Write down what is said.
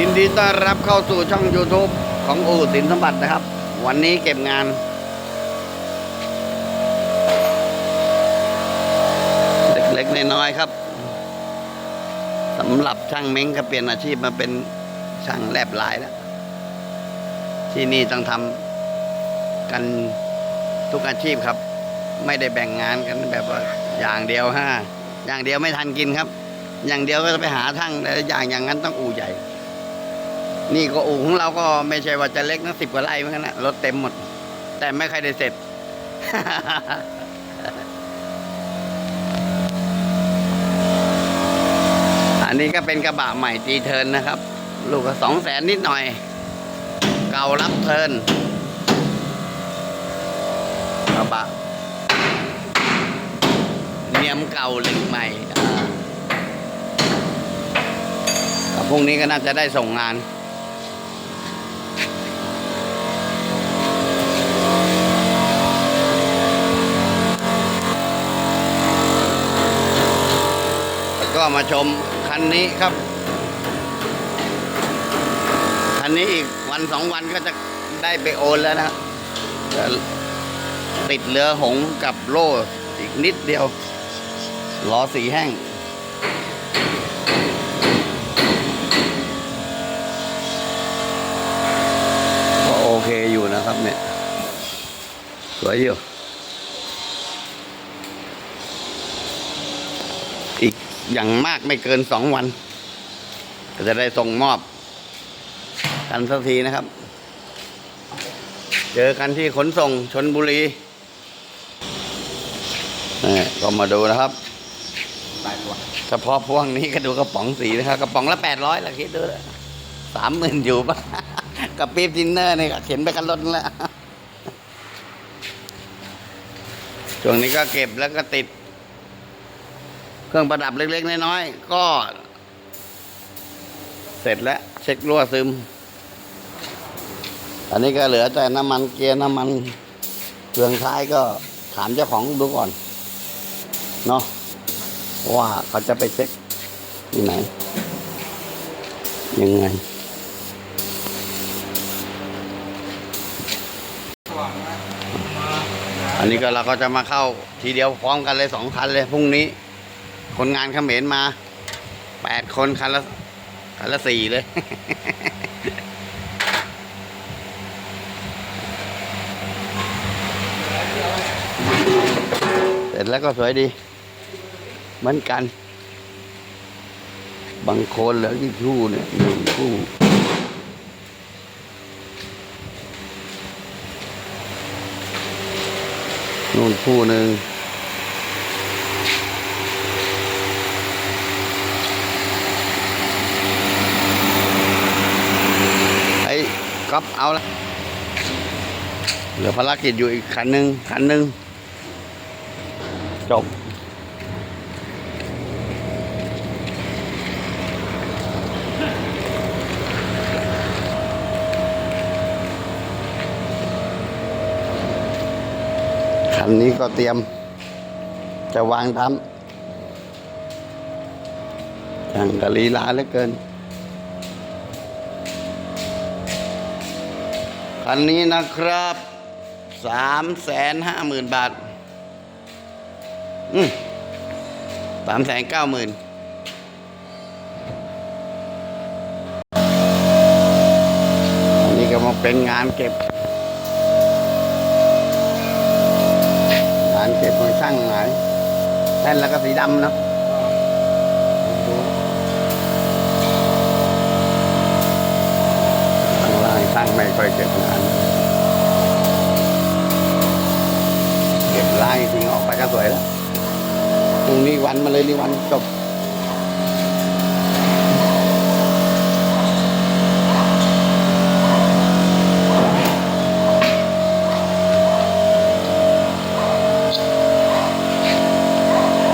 ยินดีต้อนรับเข้าสู่ช่อง YouTube ของอู่สินสมบัตินะครับ วันนี้เก็บงาน เล็กๆน้อยๆครับสำหรับช่างเม้งก็เปลี่ยนอาชีพมาเป็นช่างแลบลายแล้ว ที่นี่ต้องทำกันทุกอาชีพครับ ไม่ได้แบ่งงานกันแบบว่าอย่างเดียวฮะอย่างเดียวไม่ทันกินครับ อย่างเดียวก็จะไปหาทั้งแต่อย่างอย่างนั้นต้องอู่ใหญ่ นี่ก็อู่ของเราก็ไม่ใช่ว่าจะเล็กนะสิบกว่าไร่เหมือนกันนะรถเต็มหมด แต่ไม่ใครได้เสร็จ อันนี้ก็เป็นกระบะใหม่ตีเทินนะครับ ลูกก็สองแสนนิดหน่อย เก่ารับเทินกระบะเนียมเก่าเหล็กใหม่พรุ่งนี้ก็น่าจะได้ส่งงาน แล้วก็ มาชมคันนี้ครับ คันนี้อีกวันสองวันก็จะได้ไปโอนแล้วนะติดเรือหงกับโล่อีกนิดเดียวล้อสีแห้ง ก็โอเคอยู่นะครับเนี่ย สวยอยู่อีก อย่างมากไม่เกินสองวัน ก็จะได้ส่งมอบ กันสักทีนะครับ เจอกันที่ขนส่งชนบุรีนี่ก็มาดูนะครับเฉพาะพวงนี้ก็ดูกระป๋องสีนะครับกระป๋องละแปดร้อยละคิดดูลสามหมื่นอยู่ปะกับปี๊บจินเนอร์นี่ก็เข็นไปกันรถแล้วช่วงนี้ก็เก็บแล้วก็ติด เครื่องประดับเล็ก ๆ น้อยๆก็ เสร็จแล้ว เช็ครั่วซึม อันนี้ก็เหลือแต่น้ำมันเกียร์น้ำมันเครื่องท้ายก็ถามเจ้าของดูก่อน เนาะว่าเขาจะไปเช็คที่ไหน ยังไงอันนี้ก็เราก็จะมาเข้าทีเดียวพร้อมกันเลยสองคันเลยพรุ่งนี้ คนงานเขมรมาแปดคนคันละคันละสี่เลย เสร็จแล้วก็สวยดี เหมือนกัน บางคนเหลือกี่คู่เนี่ยหนึ่งคู่นู่นคู่หนึ่ง ไอ้ ก๊อฟเอาละเหลือภารกิจอยู่อีกคันหนึ่งคันหนึ่งจบคันนี้ก็เตรียม จะวางทำช่างกะลีลาเหลือเกิน คันนี้นะครับสามแสนห้าหมื่นบาท อืมสามแสนเก้าหมื่นอันนี้ก็มาเป็นงานเก็บ งานเก็บของช่างไหนแท่นแล้วก็สีดำเนาะดูข้างล่างช่างไม่ค่อยเก็บงาน เก็บ ลายถึงออกไปก็สวยแล้วตรุ่งนี้วันมาเลยนี่วันจบ